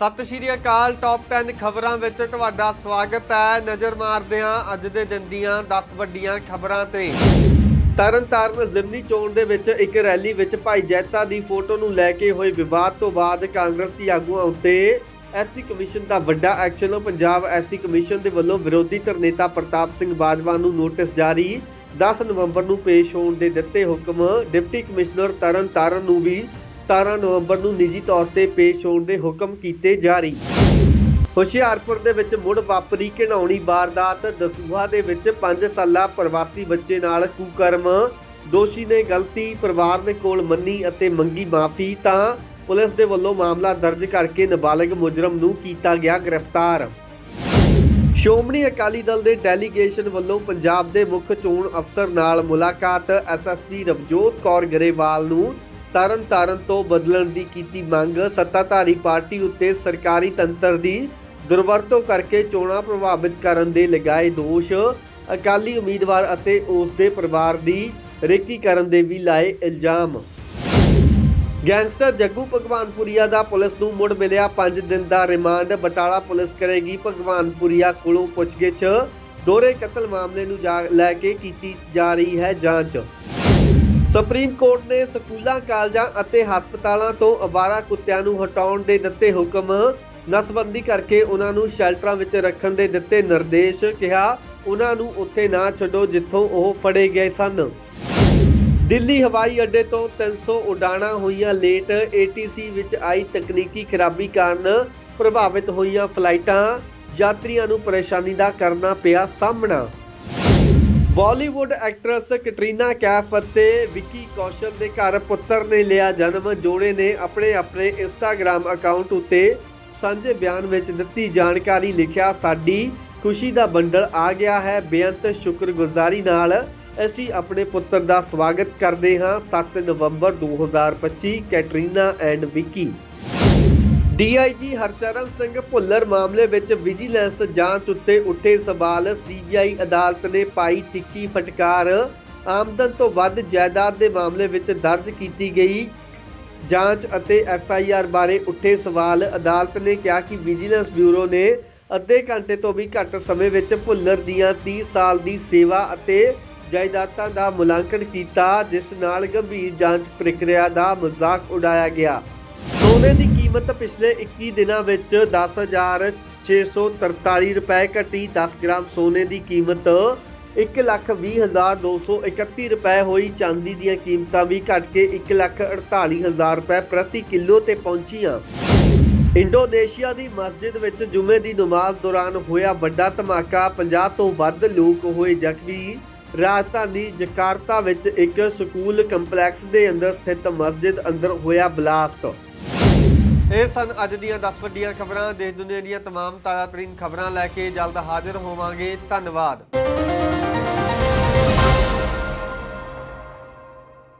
ਸਤਿ ਸ਼੍ਰੀ ਅਕਾਲ ਟੌਪ 10 ਖਬਰਾਂ ਵਿੱਚ ਤੁਹਾਡਾ ਸਵਾਗਤ ਹੈ। ਨਜ਼ਰ ਮਾਰਦੇ ਹਾਂ ਅੱਜ ਦੇ ਦਿਨ ਦੀਆਂ 10 ਵੱਡੀਆਂ ਖਬਰਾਂ ਤੇ। ਤਰਨਤਾਰਨ ਜ਼ਿਮਨੀ ਚੋਣ ਦੇ ਵਿੱਚ ਇੱਕ ਰੈਲੀ ਵਿੱਚ ਭਾਈ ਜੈਤਾ ਦੀ ਫੋਟੋ ਨੂੰ ਲੈ ਕੇ ਹੋਏ ਵਿਵਾਦ ਤੋਂ ਬਾਅਦ ਕਾਂਗਰਸੀ ਆਗੂਆਂ ਉੱਤੇ ਐਸਸੀ ਕਮਿਸ਼ਨ ਦਾ ਵੱਡਾ ਐਕਸ਼ਨ। ਪੰਜਾਬ ਐਸਸੀ ਕਮਿਸ਼ਨ ਦੇ ਵੱਲੋਂ ਵਿਰੋਧੀ ਧਿਰ ਨੇਤਾ ਪ੍ਰਤਾਪ ਸਿੰਘ ਬਾਜਵਾ ਨੂੰ ਨੋਟਿਸ ਜਾਰੀ। 10 ਨਵੰਬਰ ਨੂੰ ਪੇਸ਼ ਹੋਣ ਦੇ ਦਿੱਤੇ ਹੁਕਮ। ਡਿਪਟੀ ਕਮਿਸ਼ਨਰ ਤਰਨਤਾਰਨ ਨੂੰ ਵੀ 17 ਨਵੰਬਰ ਨੂੰ ਨਿੱਜੀ ਤੌਰ ਤੇ ਪੇਸ਼ ਹੋਣ ਦੇ ਹੁਕਮ ਕੀਤੇ ਜਾਰੀ। ਹੁਸ਼ਿਆਰਪੁਰ ਦੇ ਵਿੱਚ ਮੁੜ ਵਾਪਰੀ ਘਿਨਾਉਣੀ ਵਾਰਦਾਤ, ਦਸੂਹਾ ਦੇ ਵਿੱਚ 5 ਸਾਲਾ ਪ੍ਰਵਾਸੀ ਬੱਚੇ ਨਾਲ ਕੁਕਰਮ। ਦੋਸ਼ੀ ਨੇ ਗਲਤੀ, ਪਰਿਵਾਰ ਦੇ ਕੋਲ ਮੰਨੀ ਅਤੇ ਮੰਗੀ ਮਾਫੀ ਤਾਂ ਪੁਲਿਸ ਦੇ ਵੱਲੋਂ ਮਾਮਲਾ ਦਰਜ ਕਰਕੇ ਨਾਬਾਲਗ ਮੁਜਰਮ ਨੂੰ ਕੀਤਾ ਗਿਆ ਗ੍ਰਿਫਤਾਰ। ਸ਼੍ਰੋਮਣੀ ਅਕਾਲੀ ਦਲ ਦੇ ਡੈਲੀਗੇਸ਼ਨ ਵੱਲੋਂ ਪੰਜਾਬ ਦੇ ਮੁੱਖ ਚੋਣ ਅਫਸਰ ਨਾਲ ਮੁਲਾਕਾਤ ਐਸਐਸਪੀ ਰਵਜੋਤ ਕੌਰ ਗਰੇਵਾਲ ਨੂੰ ਤਰਨ ਤਾਰਨ ਤੋਂ ਬਦਲਣ ਦੀ ਕੀਤੀ ਮੰਗ ਸੱਤਾਧਾਰੀ ਪਾਰਟੀ ਉੱਤੇ ਸਰਕਾਰੀ ਤੰਤਰ ਦੀ ਦੁਰਵਰਤੋਂ ਕਰਕੇ ਚੋਣਾਂ ਪ੍ਰਭਾਵਿਤ ਕਰਨ ਦੇ ਲਗਾਏ ਦੋਸ਼। ਅਕਾਲੀ ਉਮੀਦਵਾਰ ਅਤੇ ਉਸ ਦੇ ਪਰਿਵਾਰ ਦੀ ਰੇਕੀ ਕਰਨ ਦੇ ਵੀ ਲਾਏ ਇਲਜ਼ਾਮ। ਗੈਂਗਸਟਰ ਜੱਗੂ ਭਗਵਾਨਪੁਰੀਆ ਦਾ ਪੁਲਿਸ ਨੂੰ ਮੁੜ ਮਿਲਿਆ 5 ਦਿਨ ਦਾ ਰਿਮਾਂਡ। ਬਟਾਲਾ ਪੁਲਿਸ ਕਰੇਗੀ ਭਗਵਾਨਪੁਰੀਆ ਕੋਲੋਂ ਪੁੱਛਗਿੱਛ। ਦੋਹਰੇ ਕਤਲ ਮਾਮਲੇ ਨੂੰ ਜਾ- ਲੈ ਕੇ ਕੀਤੀ ਜਾ ਰਹੀ ਹੈ ਜਾਂਚ। ਸੁਪਰੀਮ ਕੋਰਟ ਨੇ ਸਕੂਲਾਂ, ਕਾਲਜਾਂ ਅਤੇ ਹਸਪਤਾਲਾਂ ਤੋਂ ਅਵਾਰਾ ਕੁੱਤਿਆਂ ਨੂੰ ਹਟਾਉਣ ਦੇ ਦਿੱਤੇ ਹੁਕਮ। ਨਸਬੰਦੀ ਕਰਕੇ ਉਹਨਾਂ ਨੂੰ ਸ਼ੈਲਟਰਾਂ ਵਿੱਚ ਰੱਖਣ ਦੇ ਦਿੱਤੇ ਨਿਰਦੇਸ਼, ਕਿਹਾ ਉਹਨਾਂ ਨੂੰ ਉੱਥੇ ਨਾ ਛੱਡੋ ਜਿੱਥੋਂ ਉਹ ਫੜੇ ਗਏ ਸਨ। ਦਿੱਲੀ ਹਵਾਈ ਅੱਡੇ ਤੋਂ 300 ਉਡਾਣਾਂ ਹੋਈਆਂ ਲੇਟ ATC ਵਿੱਚ ਆਈ ਤਕਨੀਕੀ ਖਰਾਬੀ ਕਾਰਨ ਪ੍ਰਭਾਵਿਤ ਹੋਈਆਂ ਫਲਾਈਟਾਂ। ਯਾਤਰੀਆਂ ਨੂੰ ਪਰੇਸ਼ਾਨੀ ਦਾ ਕਰਨਾ ਪਿਆ ਸਾਹਮਣਾ। ਬਾਲੀਵੁੱਡ ਐਕਟਰੈਸ ਕੈਟਰੀਨਾ ਕੈਫ ਅਤੇ ਵਿੱਕੀ ਕੌਸ਼ਲ ਦੇ ਘਰ ਪੁੱਤਰ ਨੇ ਲਿਆ ਜਨਮ। ਜੋੜੇ ਨੇ ਆਪਣੇ ਆਪਣੇ ਇੰਸਟਾਗ੍ਰam ਅਕਾਊਂਟ ਉੱਤੇ ਸਾਂਝੇ ਬਿਆਨ ਵਿੱਚ ਦਿੱਤੀ ਜਾਣਕਾਰੀ ਲਿਖਿਆ, ਸਾਡੀ ਖੁਸ਼ੀ ਦਾ ਬੰਡਲ ਆ ਗਿਆ ਹੈ। ਬੇਅੰਤ ਸ਼ੁਕਰਗੁਜ਼ਾਰੀ ਨਾਲ ਅਸੀਂ ਆਪਣੇ ਪੁੱਤਰ ਦਾ ਸਵਾਗਤ ਕਰਦੇ ਹਾਂ। 7 ਨਵੰਬਰ 2025 Katrina and Vicky. DIG Harcharan Singh Bhullar ਮਾਮਲੇ ਵਿੱਚ ਵਿਜੀਲੈਂਸ ਜਾਂਚ ਉੱਤੇ ਉੱਠੇ ਸਵਾਲ। ਸੀਬੀਆਈ ਅਦਾਲਤ ਨੇ ਪਾਈ ਤਿੱਖੀ ਫਟਕਾਰ। ਆਮਦਨ ਤੋਂ ਵੱਧ ਜਾਇਦਾਦ ਦੇ ਮਾਮਲੇ ਵਿੱਚ ਦਰਜ ਕੀਤੀ ਗਈ। ਜਾਂਚ ਅਤੇ ਐਫਆਈਆਰ ਬਾਰੇ ਉੱਠੇ ਸਵਾਲ। ਅਦਾਲਤ ਨੇ ਕਿਹਾ ਕਿ ਵਿਜੀਲੈਂਸ ਬਿਊਰੋ ਨੇ ਅੱਧੇ ਘੰਟੇ ਤੋਂ ਵੀ ਘੱਟ ਸਮੇਂ ਵਿੱਚ ਭੁੱਲਰ ਦੀਆਂ 30 ਸਾਲ ਦੀ ਸੇਵਾ ਅਤੇ ਜਾਇਦਾਦਾਂ ਦਾ ਮੁਲਾਂਕਣ ਕੀਤਾ, ਜਿਸ ਨਾਲ ਗੰਭੀਰ ਜਾਂਚ ਪ੍ਰਕਿਰਿਆ ਦਾ ਮਜ਼ਾਕ ਉਡਾਇਆ ਗਿਆ। ਸੋਨੇ ਦੀ ਕੀਮਤ ਪਿਛਲੇ 21 ਦਿਨਾਂ ਵਿੱਚ 10643 ਰੁਪਏ ਘਟੀ। 10 ਗ੍ਰਾਮ ਸੋਨੇ ਦੀ ਕੀਮਤ 120231 ਰੁਪਏ ਹੋਈ। ਚਾਂਦੀ ਦੀਆਂ ਕੀਮਤਾਂ ਵੀ ਘਟ ਕੇ 148000 ਰੁਪਏ ਪ੍ਰਤੀ ਕਿਲੋ ਤੇ ਪਹੁੰਚੀਆਂ। ਇੰਡੋਨੇਸ਼ੀਆ ਦੀ ਮਸਜਿਦ ਵਿੱਚ ਜੁਮੇ ਦੀ ਨਮਾਜ਼ ਦੌਰਾਨ ਹੋਇਆ ਵੱਡਾ ਧਮਾਕਾ। 50 ਤੋਂ ਵੱਧ ਲੋਕ ਹੋਏ ਜ਼ਖਮੀ। ਰਾਜਧਾਨੀ ਜਕਾਰਤਾ ਵਿੱਚ ਇੱਕ ਸਕੂਲ ਕੰਪਲੈਕਸ ਦੇ ਅੰਦਰ ਸਥਿਤ ਮਸਜਿਦ ਅੰਦਰ ਹੋਇਆ ਬਲਾਸਟ। ਇਹ ਸਨ ਅੱਜ ਦੀਆਂ 10 ਵੱਡੀਆਂ ਖਬਰਾਂ ਦੇਸ਼ ਦੁਨੀਆ ਦੀਆਂ तमाम ਤਾਜ਼ਾਤਰੀਨ ਖਬਰਾਂ ਲੈ ਕੇ ਜਲਦ ਹਾਜ਼ਰ ਹੋਵਾਂਗੇ ਧੰਨਵਾਦ